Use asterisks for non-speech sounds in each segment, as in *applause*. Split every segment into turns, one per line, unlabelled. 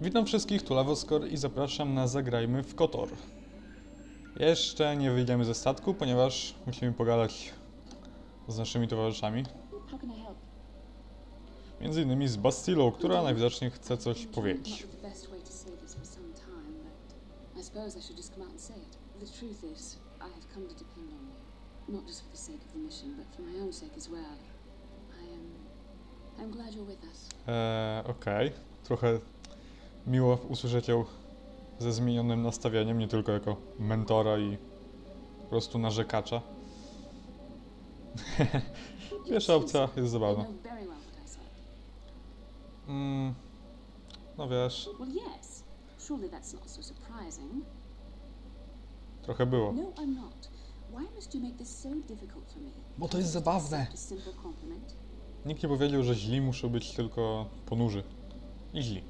Witam wszystkich, tu Lawoskor i zapraszam na Zagrajmy w Kotor. Jeszcze nie wyjdziemy ze statku, ponieważ musimy pogadać z naszymi towarzyszami. Między innymi z Bastilą, która najwidoczniej chce coś powiedzieć.
I suppose I should just come out and say it. The truth is, I have come to depend on you. Not just for the sake of the mission, but for my own sake as well. I am. I'm glad you're with us.
Eee, okej. Trochę miło usłyszeć ją ze zmienionym nastawieniem, nie tylko jako mentora i po prostu narzekacza. *laughs* Pierwsza opcja jest zabawna. Mm, no wiesz, trochę było.
No?
Bo to jest zabawne. Nikt nie powiedział, że źli muszą być tylko ponurzy. I źli.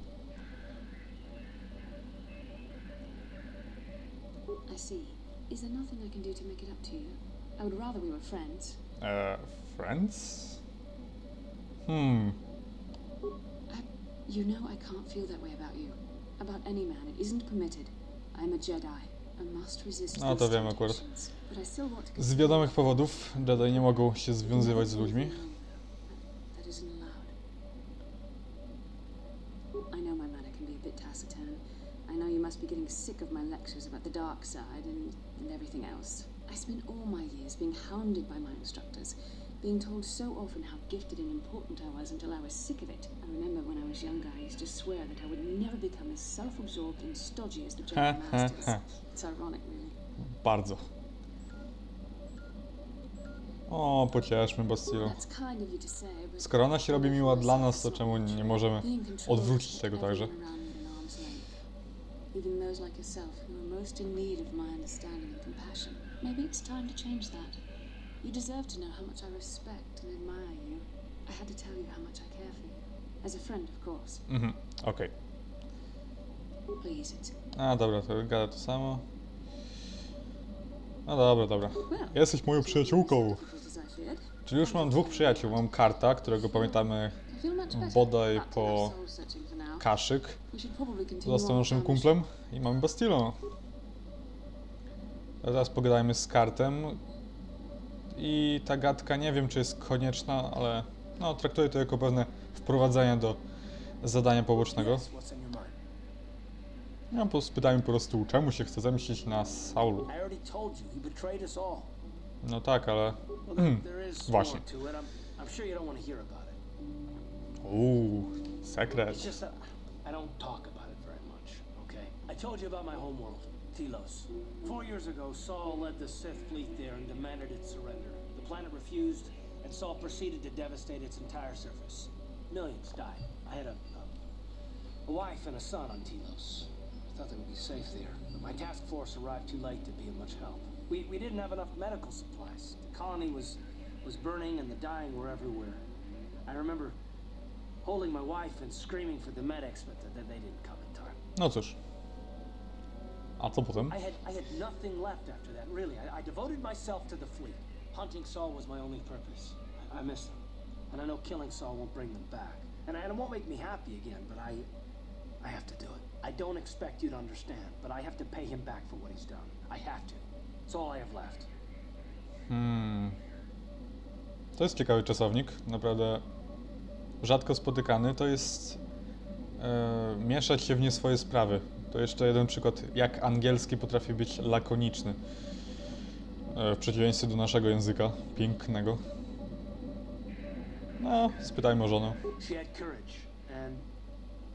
See. Is there nothing I can do to make it up to you? I would rather we were friends.
Eee, friends? Hmm,
You know I can't feel that way about you. About any man. It isn't permitted. I am a Jedi. I must resist
No, to wiem akurat.
I
z wiadomych powodów Jedi nie mogą się związywać z ludźmi.
That isn't allowed. I know my manner can be a bit taciturn. I know you must be getting sick of my lectures about the dark side and, and everything else. I spent all my years being hounded by my instructors, being told so often how gifted and important I was until I was sick of it. I remember when I was younger, I used to swear that I would never become as self-absorbed and stodgy as the Jedi Masters. It's ironic, really.
Bardzo. O, pocieszmy
but
Skoro ona się robi miła dla nas, to czemu nie możemy odwrócić tego także?
Even those like yourself who are most in need of my understanding and compassion. Maybe it's time to change that. You deserve to know how much I respect and admire you. I had to tell you how much I care for you. As a friend, of course.
Mhm, okej.
Please, it's
A, dobra, to gada to samo. No dobra, dobra. Jesteś moją przyjaciółką. Czyli już mam dwóch przyjaciół. Mam Karta, którego pamiętamy Bodaj po. Kaszyk. Został naszym kumplem. I mamy Bastilę. A Teraz pogadajmy z Kartem. I ta gadka nie wiem, czy jest konieczna, ale no, traktuję to jako pewne wprowadzenie do zadania pobocznego. Ja po spytajmy po prostu, czemu się chce zemścić na Saulu. No tak, ale... Hmm, *clears throat* właśnie. Uuu, sekret.
It's just that I don't talk about it very much, okay? I told you about my homeworld, Telos. Four years ago, Saul led the Sith fleet there and demanded its surrender. The planet refused, and Saul proceeded to devastate its entire surface. Millions died. I had a, a, a wife and a son on Telos. I thought they would be safe there, but my task force arrived too late to be of much help. We, we didn't have enough medical supplies. The colony was, was burning, and the dying were everywhere. I remember holding my wife and screaming for the medics, but th- they didn't come in time.
No cóż. A co potem?
I had I had nothing left after that. Really, I, I devoted myself to the fleet. Hunting Saul was my only purpose. I, I miss them, and I know killing Saul won't bring them back, and, and it won't make me happy again. But I, I have to do it. I don't expect you to understand, but I have to pay him back for what he's done. I have to. It's all I have left.
Hmm. To jest ciekawy czasownik, naprawdę rzadko spotykany. To jest e, mieszać się w nie swoje sprawy. To jeszcze jeden przykład, jak angielski potrafi być lakoniczny. E, w przeciwieństwie do naszego języka pięknego. No, spytajmy o żonę.
She had courage, and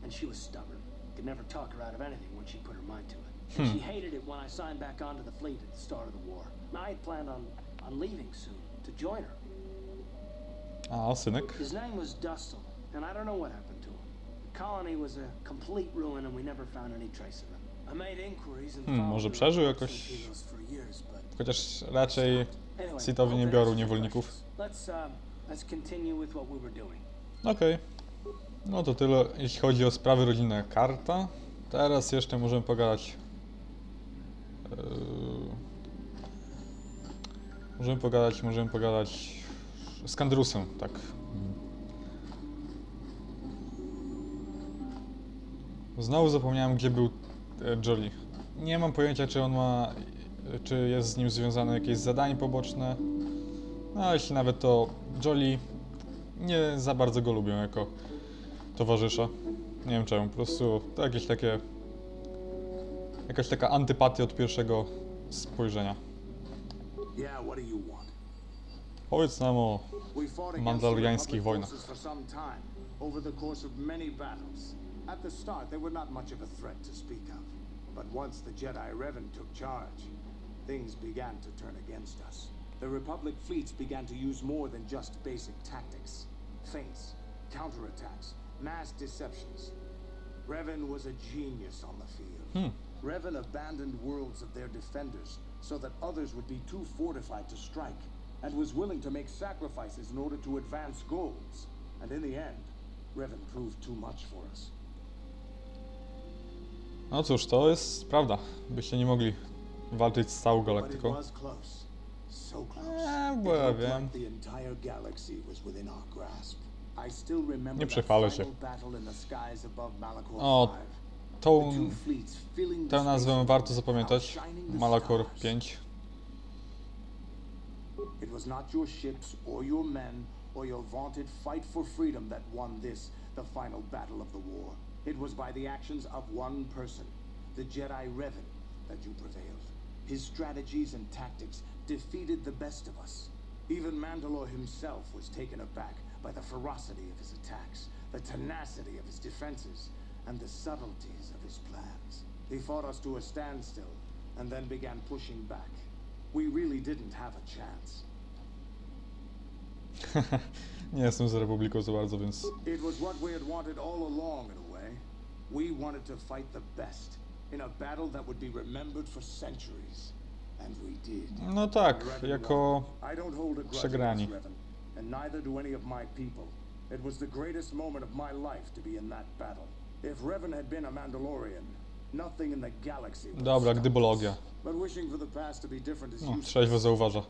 and she was stubborn. Could never talk her out of anything when she put her mind to it. And she hated it when I signed back onto the fleet at the start of the war. I had planned on, on leaving soon to join her.
A, synek?
His name was Dustle, and I don't know what happened to him. The colony was a complete ruin, and we never found any trace of him. I made inquiries
Hmm, może przeżył jakoś? Chociaż raczej Sithowie nie biorą niewolników.
doing.
Okej. No to tyle, jeśli chodzi o sprawy rodzinne karta. Teraz jeszcze możemy pogadać. Yy, możemy pogadać, możemy pogadać z tak. Znowu zapomniałem, gdzie był e, Jolly. Nie mam pojęcia, czy on ma, e, czy jest z nim związane jakieś zadanie poboczne. No, a jeśli nawet to Jolly, nie za bardzo go lubią jako towarzysza. Nie wiem czemu, po prostu to jakieś takie, jakaś taka antypatia od pierwszego spojrzenia.
Yeah, what do you want?
Powiedz nam o
We fought against the
Mandaloriańskich wojnach.
for some time, over the course of many battles. At the start, they were not much of a threat to speak of. But once the Jedi Revan took charge, things began to turn against us. The Republic fleets began to use more than just basic tactics. Feints, counterattacks, mass deceptions. Revan was a genius on the field.
Hmm.
Revan abandoned worlds of their defenders so that others would be too fortified to strike, and was willing to make sacrifices in order to advance goals. And in the end, Revan proved too much for us.
No cóż, to jest prawda. Byście nie mogli walczyć z całą galaktyką. bo ja wiem.
remember
Nie przechwalę się. O,
5.
Tą, tę nazwę warto zapamiętać. Malakor
stars.
5.
It was not your ships or your men or your vaunted fight for freedom that won this, the final battle of the war. It was by the actions of one person, the Jedi Revan, that you prevailed. His strategies and tactics defeated the best of us. Even Mandalore himself was taken aback by the ferocity of his attacks, the tenacity of his defenses, and the subtleties of his plans. He fought us to a standstill and then began pushing back. We really didn't have a chance. *laughs*
nie jestem z Republiką za bardzo, więc
It was what we had wanted all along, in a way. We wanted to fight the best in a battle that would be remembered for centuries. And we did.
no tak, jako przegrani.
and neither do any of my people. It was the greatest moment of my life to be in that battle. If Revan had been a Mandalorian,
Dobra, gdybologia. No, trzeźwo zauważa.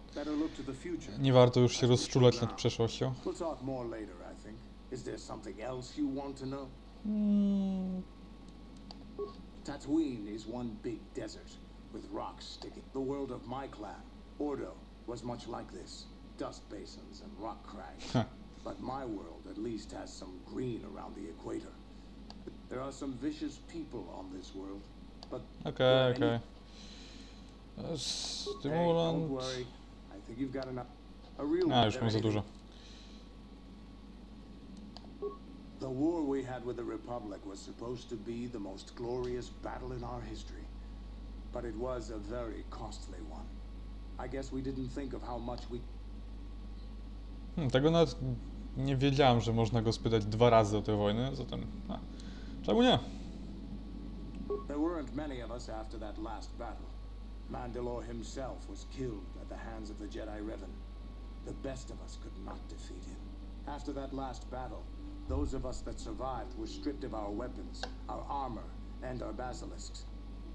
Nie warto już się rozczulać nad przeszłością.
We'll talk more later, I think. Is there something else you want to know?
Mm,
Tatooine is one big desert with rocks sticking. The world of my clan, Ordo, was much like this dust basins and rock crags. But my world at least has some green around the equator. There are some vicious people on this world, but
Okej,
were any-
okej.
Hey, don't
Stymulant.
worry. I think you've got enough. A real
A,
one
już mam za dużo.
The war we had with the Republic was supposed to be the most glorious battle in our history. But it was a very costly one. I guess we didn't think of how much we
Hmm, tego nawet nie wiedziałem, że można go spytać dwa razy o tę wojnę, zatem... A, czemu nie?
There weren't many of us after that last battle. Mandalore himself was killed at the hands of the Jedi Revan. The best of us could not defeat him. After that last battle, those of us that survived were stripped of our weapons, our armor, and our basilisks.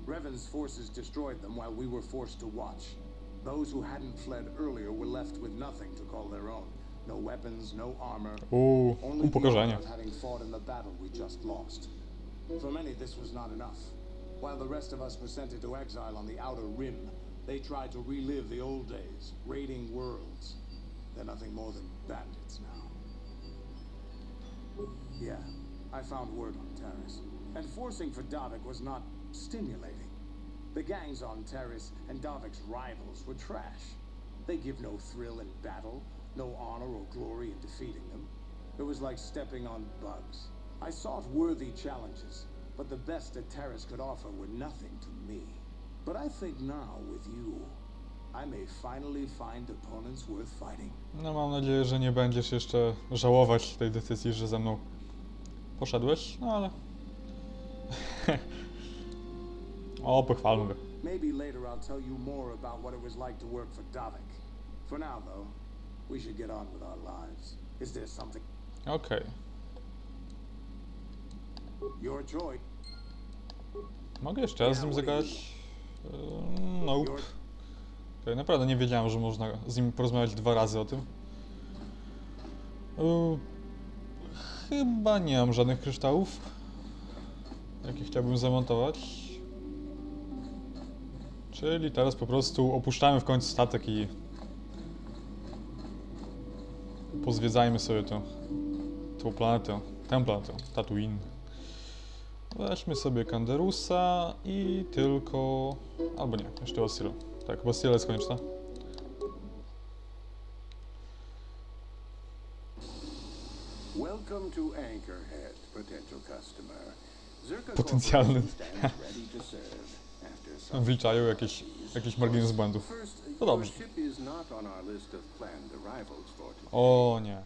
Revan's forces destroyed them while we were forced to watch. Those who hadn't fled earlier were left with nothing to call their own. No weapons, no armor,
Uuu,
only
upokorzenie.
having fought in the battle we just lost. For many, this was not enough. While the rest of us were sent into exile on the outer rim, they tried to relive the old days, raiding worlds. They're nothing more than bandits now. Yeah, I found word on Terrace. And forcing for Davik was not stimulating. The gangs on Terrace and Davik's rivals were trash. They give no thrill in battle, no honor or glory in defeating them. It was like stepping on bugs. I sought worthy challenges, but the best that Terrace could offer were nothing to me. But I think now, with you, I may finally find opponents worth fighting.
No mam nadzieję, że nie będziesz jeszcze żałować tej decyzji, że ze mną poszedłeś, no ale... *laughs* o, pochwalmy go.
Maybe later I'll tell you more about what it was like to work for Davik. For now, though, we should get on with our lives. Is there something?
Okej. Mogę jeszcze raz z nim zagadać? Eee, Nope. Okej, naprawdę nie wiedziałem, że można z nim porozmawiać dwa razy o tym. Eee, chyba nie mam żadnych kryształów. jaki chciałbym zamontować. Czyli teraz po prostu opuszczamy w końcu statek i pozwiedzajmy sobie to, tą planetę, tę planetę, Tatooine. Weźmy sobie Kanderusa i tylko... albo nie, jeszcze Bastille. Tak, Bastille jest konieczna.
Welcome to Anchorhead, potential customer.
Potencjalny. *laughs* Wliczają jakieś, jakiś margines błędów. No dobrze. O nie.